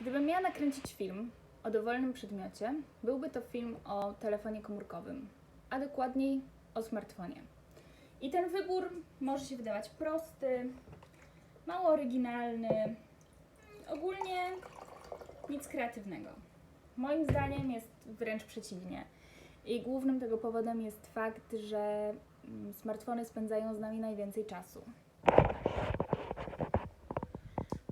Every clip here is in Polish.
Gdybym miała nakręcić film o dowolnym przedmiocie, byłby to film o telefonie komórkowym, a dokładniej o smartfonie. I ten wybór może się wydawać prosty, mało oryginalny, ogólnie nic kreatywnego. Moim zdaniem jest wręcz przeciwnie. I głównym tego powodem jest fakt, że mm, smartfony spędzają z nami najwięcej czasu.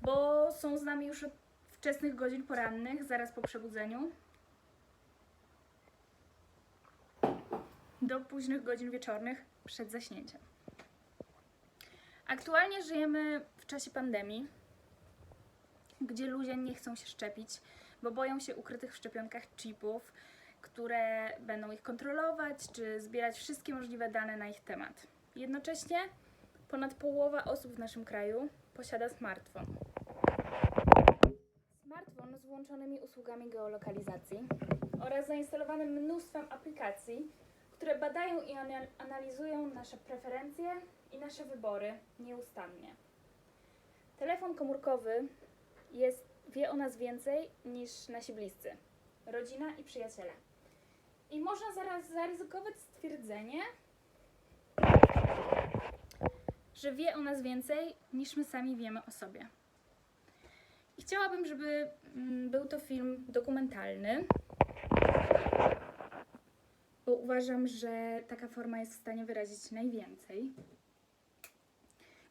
Bo są z nami już od wczesnych godzin porannych, zaraz po przebudzeniu, do późnych godzin wieczornych przed zaśnięciem. Aktualnie żyjemy w czasie pandemii, gdzie ludzie nie chcą się szczepić, bo boją się ukrytych w szczepionkach chipów, które będą ich kontrolować czy zbierać wszystkie możliwe dane na ich temat. Jednocześnie ponad połowa osób w naszym kraju posiada smartfon. Włączonymi usługami geolokalizacji oraz zainstalowanym mnóstwem aplikacji, które badają i anal- analizują nasze preferencje i nasze wybory nieustannie. Telefon komórkowy jest, wie o nas więcej niż nasi bliscy, rodzina i przyjaciele. I można zaraz zaryzykować stwierdzenie, że wie o nas więcej niż my sami wiemy o sobie. I chciałabym, żeby mm, był to film dokumentalny, bo uważam, że taka forma jest w stanie wyrazić najwięcej.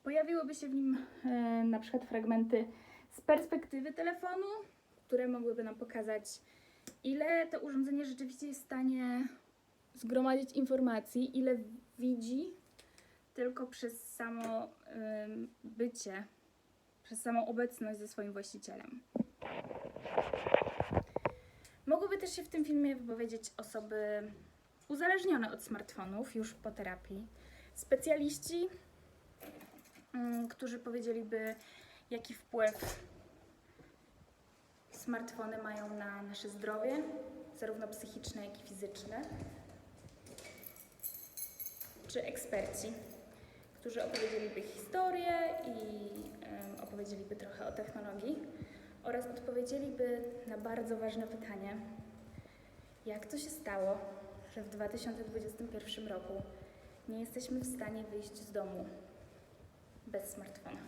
Pojawiłyby się w nim e, na przykład fragmenty z perspektywy telefonu, które mogłyby nam pokazać, ile to urządzenie rzeczywiście jest w stanie zgromadzić informacji, ile widzi tylko przez samo bycie, przez samą obecność ze swoim właścicielem. Mogłyby też się w tym filmie wypowiedzieć osoby uzależnione od smartfonów już po terapii, specjaliści, ym, którzy powiedzieliby, jaki wpływ smartfony mają na nasze zdrowie, zarówno psychiczne, jak i fizyczne, czy eksperci, którzy opowiedzieliby historię i opowiedzieliby trochę o technologii oraz odpowiedzieliby na bardzo ważne pytanie, jak to się stało, że w 2021 roku nie jesteśmy w stanie wyjść z domu bez smartfona.